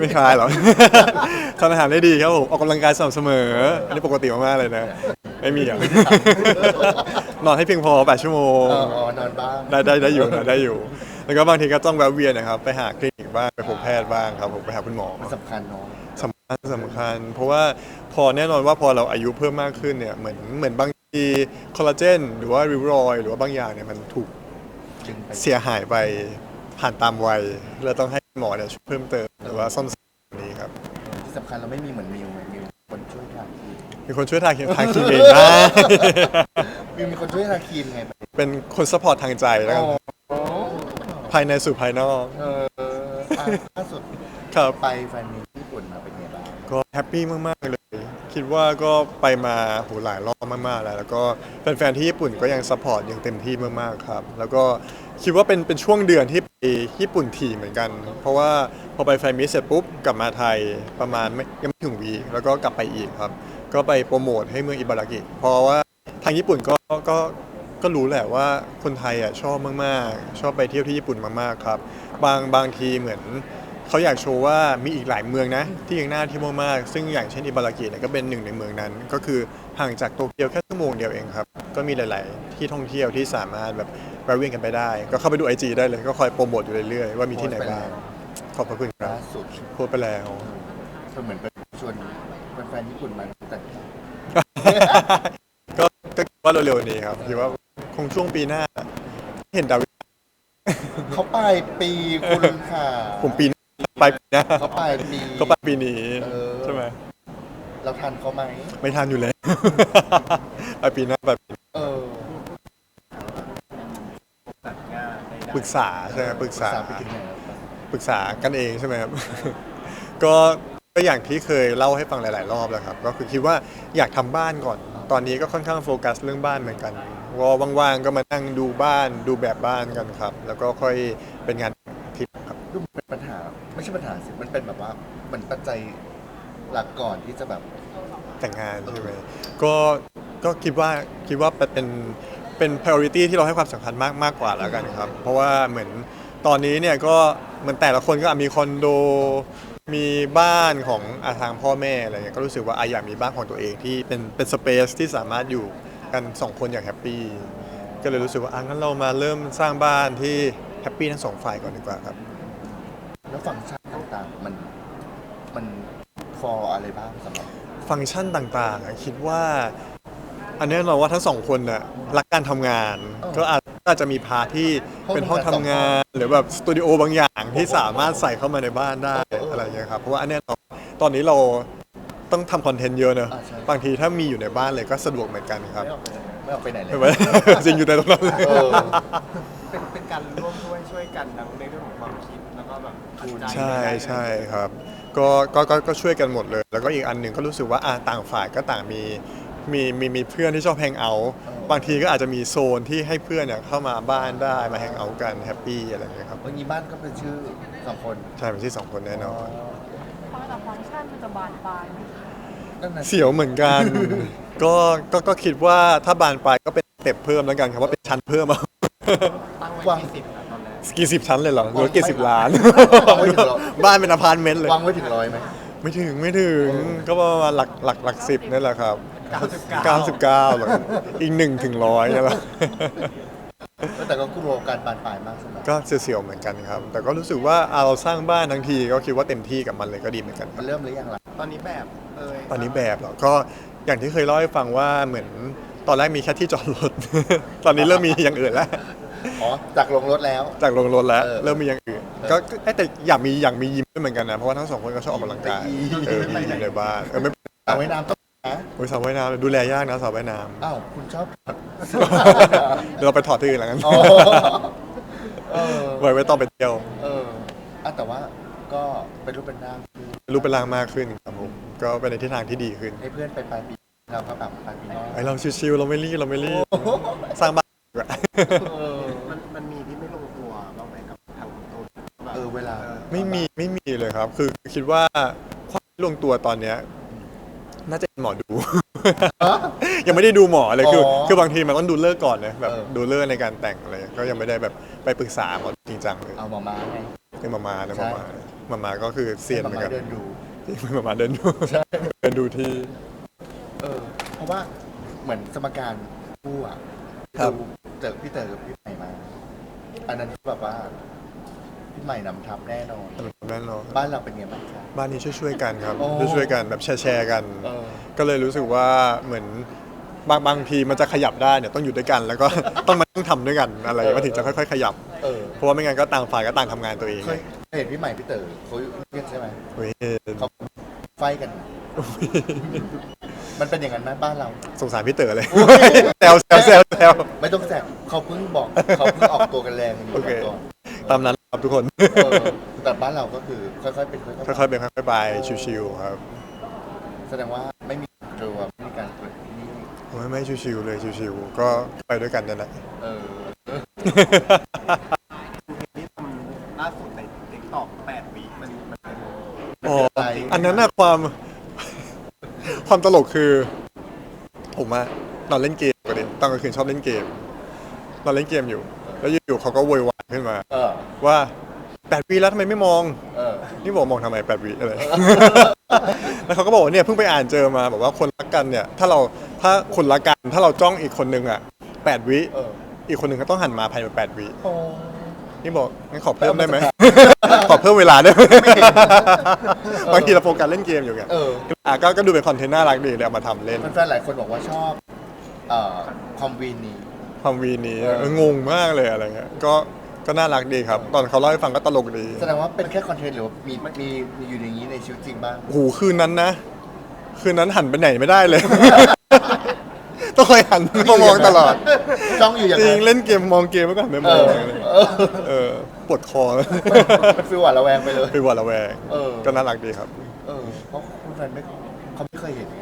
ไม่คลายหรอก ทานอาหารได้ดีครับผม ออกกำลังกายสม่ำเสมอ อันนี้ปกติมากๆเลยนะ ไม่มีอะ นอนให้เพียงพอ 8 ชั่วโมง เอออ๋อนอนบ้างได้ได้ได้อยู่นะได้อยู่ แล้วก็บางทีก็ต้องแวะเวียนนะครับ ไปหาคลินิกบ้าง ไปพบแพทย์บ้างครับผมไปหาคุณหมอ มันสำคัญเนาะสำคัญสำคัญ เพราะว่าพอแน่นอนว่าพอเราอายุเพิ่มมากขึ้นเนี่ยเหมือนเหมือนบางทีคอลลาเจนหรือว่าริวรอยหรือว่าบางอย่างเนี่ยมันถูกดึงไป เสียหายไปผ่านตามวัยเราต้องให้ หมอเนี่ยช่วยเพิ่มเติมหรือว่าซ่อมแซมนี้ครับที่สำคัญเราไม่มีเหมือนมิวไงมิวคนช่วยทาครีมมีคนช่วยทาครีมทาครีมเองได้มิวมีคนช่วยทาครีมไงเป็นคนซัพพอร์ตทางใจแล้วกันโอ้ภายในสู่ภายนอกเอออะล่าสุดครับ ไปแฟนมีตญี่ปุ่นมาเป็นไงบ้างก็แฮปปี้มากๆเลย คิดว่าก็ไปมาโหหลายรอบมากๆแล้ว แล้วก็แฟนๆที่ญี่ปุ่นก็ยังซัพพอร์ตอย่างเต็มที่มากๆครับ แล้วก็คิดว่าเป็นเป็นช่วงเดือนที่ไปญี่ปุ่นถี่เหมือนกัน เพราะว่าพอไปแฟนมิตเสร็จปุ๊บกลับมาไทยประมาณไม่ยังไม่ถึงวีแล้วก็กลับไปอีกครับ ก็ไปโปรโมทให้เมืองอิบารากิเพราะว่าทางญี่ปุ่นก็ก็ก็รู้แหละว่าคนไทยอะชอบมากๆ ชอบไปเที่ยวที่ญี่ปุ่นมากๆครับ บางบางทีเหมือน เขาอยากโชว์ว่ามีอีกหลายเมืองนะ ที่ยังน่าเที่ยวมากๆซึ่งอย่างเช่นอิบารากิเนี่ยก็เป็นหนึ่งในเมืองนั้น ก็คือห่างจากโตเกียวแค่ชั่วโมงเดียวเองครับ ก็มีหลาย ๆ ที่ท่องเที่ยวที่สามารถแบบแวะเวียนกันไปได้ ก็เข้าไปดู IG ได้เลยก็คอยโปรโมทอยู่เรื่อย ๆ ว่ามีที่ไหนบ้างขอบพระคุณครับล่าสุดโพสต์ไปแล้วก็เหมือนเป็นชวนแฟนๆญี่ปุ่นมาแต่ก็ก็คิดว่าเร็วๆนี้ครับคิดว่าคงช่วงปีหน้า เห็นดาวิดเขาปลายปีคุณค่ะผมปีหน้า ปลายปีหน้าเขาปลายปีก็ปลายปีนี้เออ ใช่ไหมเราทันเขาไหมไม่ทันอยู่แล้วปลายปีหน้าปลายปีเออปรึกษาใช่ไหมปรึกษา ไปถึงไหนแล้วครับปรึกษากันเองใช่ไหมครับ ก็ก็อย่างที่เคยเล่าให้ฟังหลาย ๆ รอบแล้วครับ ก็คือคิดว่าอยากทำบ้านก่อน ตอนนี้ก็ค่อนข้างโฟกัสเรื่องบ้านเหมือนกันว่าว่างๆก็มานั่งดูบ้านดูแบบบ้านกันครับ แล้วก็ค่อยเป็นงานทิปครับ ดูมันเป็นปัญหา ไม่ใช่ปัญหาสิมันเป็นแบบว่ามันปัจจัยหลักก่อนที่จะแบบ แต่งงานใช่ไหมก็ก็คิดว่าคิดว่าเป็นเป็น priority ที่เราให้ความสำคัญมากมากกว่าแล้วกันครับ เพราะว่าเหมือนตอนนี้เนี่ยก็เหมือนแต่ละคนก็อะมีคอนโด มีบ้านของอาทางพ่อแม่อะไรเงี้ยก็รู้สึกว่าอะอยากมีบ้านของตัวเองที่เป็นเป็นสเปซที่สามารถอยู่กันสองคนอย่างแฮปปี้ก็เลยรู้สึกว่าอะงั้นเรามาเริ่มสร้างบ้านที่แฮปปี้ทั้งสองฝ่ายก่อนดีกว่าครับ ฟังก์ชันต่างๆ มันมัน for อะไรบ้างสำหรับฟังก์ชันต่างๆอะคิดว่า อันแน่นอนว่าทั้งสองคนน่ะรักการทำงานอ๋อก็อาจอาจจะมีพาร์ทที่ห้องเป็นห้องทำทำงานงาน หรือแบบสตูดิโอบางอย่างที่โอ้โหสามารถใส่เข้ามาในบ้านได้เออเออออะไรอย่างเงี้ยครับเพราะว่าอันแน่นอนตอนนี้เราต้องทำคอนเทนต์เยอะเนอะอ่าใช่บางทีถ้ามีอยู่ในบ้านเลยก็สะดวกเหมือนกันครับไม่ออกไปไหนไม่ออกไปไหนเลยใช่ไหมจริงอยู่ในตรงนั้นเลย เออ เป็นเป็นการร่วมด้วยช่วยกันทั้งในเรื่องของความ ปัจจัยใช่ใดๆใช่ครับก็ก็ก็ก็ช่วยกันหมดเลย แล้วก็อีกอันหนึ่งก็รู้สึกว่าอะต่างฝ่ายก็ต่างมีมีมีมีเพื่อนที่ชอบแฮงเอาท์เออบางทีก็อาจจะมีโซนที่ให้เพื่อนเนี่ยเข้ามาบ้านได้มาแฮงเอาท์กันแฮปปี้อะไรอย่างเงี้ยครับวันนี้บ้านก็เป็นชื่อสองคนใช่เป็นที่สองคนแน่นอนพอแต่ฟังก์ชันมันจะบานปลายไหมนั่นน่ะสิเสียวเหมือนกัน ก็ก็ก็คิดว่าถ้าบานปลายก็เป็นสเต็ปเพิ่มแล้วกันครับว่าเป็นชั้นเพิ่มเอา ตั้งไว้ที่สิบนะต อนแรกกี่สิบชั้นเลยเหรอหรือว่ากี่สิบล้าน วางไว้ถึงร้อยบ้านเป็นอพาร์ตเมนต์เลย วางไว้ถึงร้อยไหม ไม่ถึงไม่ถึงก็ประมาณหลักหลักหลักสิบนี่แหละครับ99 99หรออีกหนึ่งถึงร้อยนี่แหละ แต่ก็กลัวการบานปลายมากสำหรับก็เสียวๆเหมือนกันครับ แต่ก็รู้สึกว่าอะเราสร้างบ้านทั้งทีก็คิดว่าเต็มที่กับมันเลยก็ดีเหมือนกันคมัรับนเริ่มหรือยังล่ะ ตอนนี้แบบเอยตอนนี้แบบเหรอก็อย่างที่เคยเล่าให้ฟังว่าเหมือนตอนแรกมีแค่ที่จอดรถ ตอนนี้เริ่มมีอย่างอื่นแล้ว อ๋อจากลงรถแล้ว จากลงรถแล้ว เออเริ่มมีอย่างอื่นก็ก็เอ้ยแต่อยากมีอยากมียิมด้วยเหมือนกันนะ เพราะว่าทั้งสองคนก็ชอบออกกำลังกายยิมเออมียิมในบ้านเออไม่เอาไว้น้ำต้องนะโอ้ยสาวว่ายน้ำดูแลยากนะสาวว่ายน้อ้าวคุณชอบำเดี๋ยวเราไปถอดที่อื่นแล้วกันอ๋อเออไว้ไว้ต้องไปเที่ยวเอออะแต่ว่าก็เป็นรูปเป็นร่างคือรู้เป็นร่างมากขึ้นครับผมก็เป็นในทิศทางที่ดีขึ้นให้เพื่อนไปปลายปีเราก็แบบปลายปีหน้าไอเราชิวๆเราไม่รีบเราไม่รีบสร้างบ้านดีกว่าเออ ม่มีไม่มีเลยครับ คือคิดว่าความที่ลงตัวตอนเนี้ยน่าจะเป็นหมอดู ยังไม่ได้ดูหมอเลยคืออ๋อคือบางทีมันต้องดูเลิกษ์ก่อนเลยแบบเออ ดูเลิกษ์ในการแต่งอะไรก็ยังไม่ได้แบบไปปรึกษาหมอจริงจังเลยเอามามาไงเป็นมามาเลยใช่ มามามามาก็คือเซียนเหมือนกันเดินดูจริงมามาเดินดูเดินดูที่ เออ เพราะว่าเหมือนสมการคู่อะครับ ดูเจอพี่เต๋อกับพี่ใหม่มา อันนั้นแบบว่าพี่ ใหม่นำทัพแน่นอน แน่นอนบ้านเราเป็นไงบ้างครับบ้านนี้ช่วยๆกันครับ โอ้ช่วยๆกันแบบแชร์ๆกัน เออ ก็เลยรู้สึกว่าเหมือนบางบางทีมันจะขยับได้เนี่ยต้องอยู่ด้วยกัน แล้วก็ ต้องมาต้องทำด้วยกันอะไรเออมันถึงจะค่อยๆขยับ เออเพราะว่าไม่งั้นก็ต่างฝ่ายก็ต่างทำงานตัวเองเคยเคยเห็นพี่ใหม่พี่เต๋อเขาเรียกใช่ไหมเฮ้ยเขา ไฟกัน มันเป็นอย่างนั้นไหมบ้านเรา สงสารพี่เต๋อเลยโอ้ย แซวแซวแซวแซว ไม่ต้องแสบเขาเพิ่งบอก เขาเพิ่งออกตัวกันแรงอยู่โอเค ก่อนตามนั้น ครับทุกคน เออแต่บ้านเราก็คือค่อยๆเป็นค่อยๆไปค่อยๆเป็นค่อยๆไปชิวๆครับแสดงว่าไม่มีกลัวไม่มีการเปิดที่นี่ไม่ไม่ชิวๆเลยชิวๆก็ไปด้วยกันนั่นแหละ เออที่ทำล่าสุดในติ๊กต็อกแปดวีมันมันเป็นอ๋ออะไรอันนั้นน่ะความ ความตลกคือ ผมอะนอนเล่นเกมปกติตอนกลางคืนชอบเล่นเกมนอนเล่นเกมอยู่ แล้วอยู่ๆเขาก็โวยวายขึ้นมา เออ ว่าแปดวีแล้วทำไมไม่มอง เออ นี่บอกมองทำไมแปดวิอะไร แล้วเขาก็บอกว่าเนี่ยเพิ่งไปอ่านเจอมาบอกว่าคนรักกันเนี่ย ถ้าเราถ้าคนรักกันถ้าเราจ้องอีกคนนึงอะแปดวิเออ อีกคนนึงก็ต้องหันมาภายในแปดวิโอ้ นี่บอกงั้นขอเพิ่มได้ไหม ขอเพิ่มเวลาได้ไหมบางทีเราโฟกัสเล่นเกมอยู่ไงเออ อะก็ก็ดูเป็นคอนเทนต์น่ารักดีเลยเอามาทำเล่น แฟนๆหลายคนบอกว่าชอบ เอ่อ คอมวีนนี้ ความวีนี้เออเอองงมากเลยอะไรเงี้ยก็ก็น่ารักดีครับ ตอนเขาเล่าให้ฟังก็ตลกดีแสดงว่าเป็นแค่คอนเทนต์หรือว่ามีมีมีอยู่อย่างนี้ในชีวิตจริงบ้าง โอ้โหคืนนั้นนะ คืนนั้นหันไปไหนไม่ได้เลย ต้องคอยหันมามองตลอด จ้องอยู่อย่างจรินั้งนเล่นเกมมองเกมแล้วก็หันไปเอมองออะไรเออเออปวดคอเป็นฟิลหวาดระแวงไปเลย ไปหวาดระแวงเออ ก็น่ารักดีครับ เออเพราะคุณแฟนไม่เขาไม่เคยเห็นไง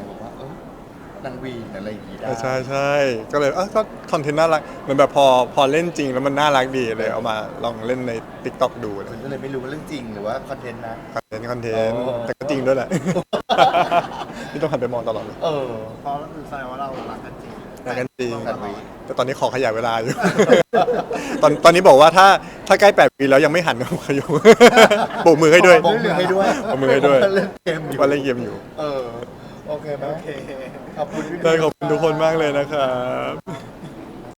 บอกว่าเออ นางวีนอะไรอย่างงี้ได้ ใช่ใช่ก็เลยเออก็คอนเทนต์น่ารักเหมือนแบบพอพอเล่นจริงแล้วมันน่ารักดีเลยเอามาลองเล่นใน t ิ k t o k ดูเลยคุณก็เลยไม่รู้ว่าเรื่องจริงหรือว่าคอนเทนต์นะ คอนเทนต์คอนเทนต์อ๋อ แต่ก็จริงด้วยแหละนี่ต้องหันไปมองตลอดเลยเออ เพราะแสดงว่าเรารักกันจริงรักกันจริงกันวีแต่ตอนนี้ขอขยายเวลาอยู่ ตอนตอนนี้บอกว่าถ้าถ้าใกล้แปดปีแล้วยังไม่หันมาขยุ โบกมือให้ด้วย บอกมือให้ด้วยบอกมือให้ด้วย เล่นเกมอยู่ ว่าเล่นเกมอยู่ เออ โอเคไหมโอเค ขอบคุณพี่ ได้ขอบคุณทุกคนมากเลยนะครับ